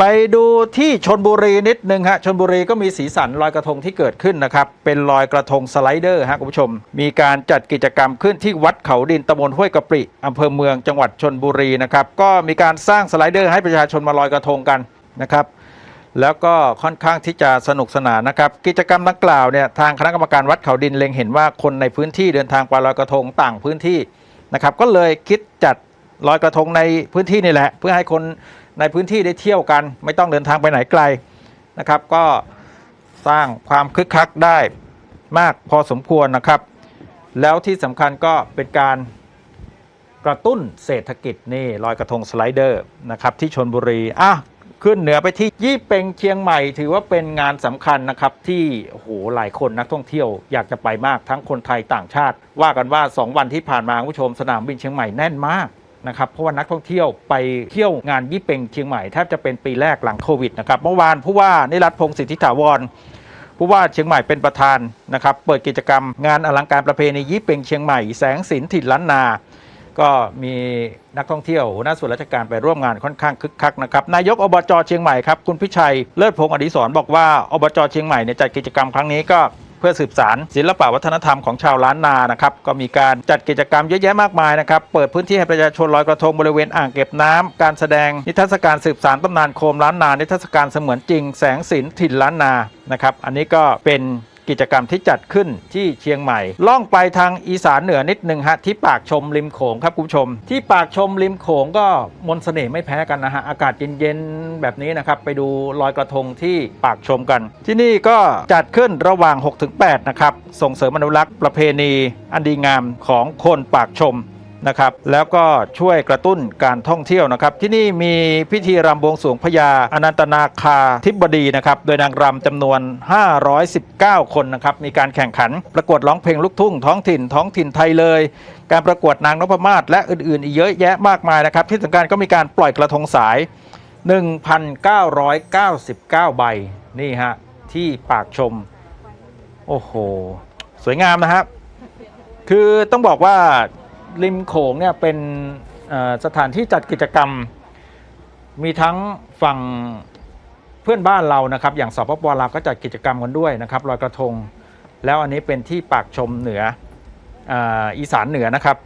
ไปดูที่ชนบุรีนิดนึงฮะชนบุรีก็มีสีสันลอยกระทงที่เกิดขึ้นนะครับ เป็นลอยกระทงสไลเดอร์ฮะคุณผู้ชม มีการจัดกิจกรรมขึ้นที่วัดเขาดินตำบลห้วยกะปริอำเภอเมืองจังหวัดชนบุรีนะครับ ก็มีการสร้างสไลเดอร์ให้ประชาชนมาลอยกระทงกันนะครับ แล้วก็ค่อนข้างที่จะสนุกสนานนะครับ กิจกรรมดังกล่าวเนี่ยทางคณะกรรมการวัดเขาดินเล็งเห็นว่าคนในพื้นที่เดินทางไปลอยกระทงต่างพื้นที่นะครับ ก็เลยคิดจัดลอยกระทงในพื้นที่นี่แหละ เพื่อให้คน ในพื้นที่ได้เที่ยวกัน ไม่ต้องเดินทางไปไหนไกลนะครับ ก็สร้างความคึกคักได้มากพอสมควรนะครับ แล้วที่สำคัญก็เป็นการกระตุ้นเศรษฐกิจนี่ลอยกระทงสไลเดอร์นะครับที่ชนบุรีอะขึ้นเหนือไปที่ยี่เป็งเชียงใหม่ ถือว่าเป็นงานสำคัญนะครับ ที่โอ้โหหลายคนนักท่องเที่ยวอยากจะไปมากทั้งคนไทยต่างชาติ ว่ากันว่า 2 วันที่ผ่านมาคุณผู้ชมสนามบินเชียงใหม่แน่นมาก นะครับเพราะว่านักท่องเที่ยวไปเที่ยวงานยี่เป็งเชียงใหม่แทบจะเป็นปีแรกหลังโควิดนะครับเมื่อวานผู้ว่านิรัตพงศ์สิทธิถาวรผู้ว่าเชียงใหม่เป็นประธานนะครับเปิดกิจกรรมงานอลังการประเพณียี่เป็งเชียงใหม่แสงสินถิ่นล้านนา ก็มีนักท่องเที่ยวหัวหน้าส่วนราชการไปร่วมงานค่อนข้างคึกคักนะครับนายกอบจเชียงใหม่ครับคุณพิชัยเลิศพงศ์อดิศรบอกว่าอบจเชียงใหม่เนี่ยจัดกิจกรรมครั้งนี้ก็ เพื่อสืบสารศิลปวัฒนธรรมของชาวล้านนานะครับก็มีการจัดกิจกรรมเยอะแยะมากมายนะครับเปิดพื้นที่ให้ประชาชนลอยกระทงบริเวณอ่างเก็บน้ำการแสดงนิทรรศการสืบสารตำนานโคมล้านนานิทรรศการเสมือนจริง แสงสินถิ่นล้านนานะครับอันนี้ก็เป็น กิจกรรมที่จัดขึ้นที่เชียงใหม่ ล่องไปทางอีสานเหนือนิดหนึ่งฮะที่ปากชมริมโขงครับคุณผู้ชม ที่ปากชมริมโขงก็มนเสน่ห์ไม่แพ้กันนะฮะอากาศเย็นๆแบบนี้นะครับไปดูลอยกระทงที่ปากชมกัน ที่นี่ก็จัดขึ้นระหว่าง 6-8นะครับส่งเสริมอนุรักษ์ประเพณี อันดีงามของคนปากชม นะครับแล้วก็ช่วยกระตุ้นการท่องเที่ยวนะครับ ที่นี่มีพิธีรำบวงสรวงพญาอนันตนาคาธิบดีนะครับโดยนางรำจำนวน 519 คนนะครับมีการแข่งขันประกวดร้องเพลงลูกทุ่งท้องถิ่นท้องถิ่นไทยเลย การประกวดนางนพมาศและอื่นๆ อีกเยอะแยะมากมายนะครับ ที่สำคัญก็มีการปล่อยกระทงสาย 1,999 ใบนี่ฮะที่ปากชม โอ้โห สวยงามนะครับ คือต้องบอกว่า ริมโขงเนี่ยเป็นสถานที่จัดกิจกรรม มีทั้งฝั่งเพื่อนบ้านเรานะครับ อย่างสปปลาวก็จัดกิจกรรมกันด้วยนะครับลอยกระทง แล้วอันนี้เป็นที่ปากชมเหนือออีสานเหนือนะครับ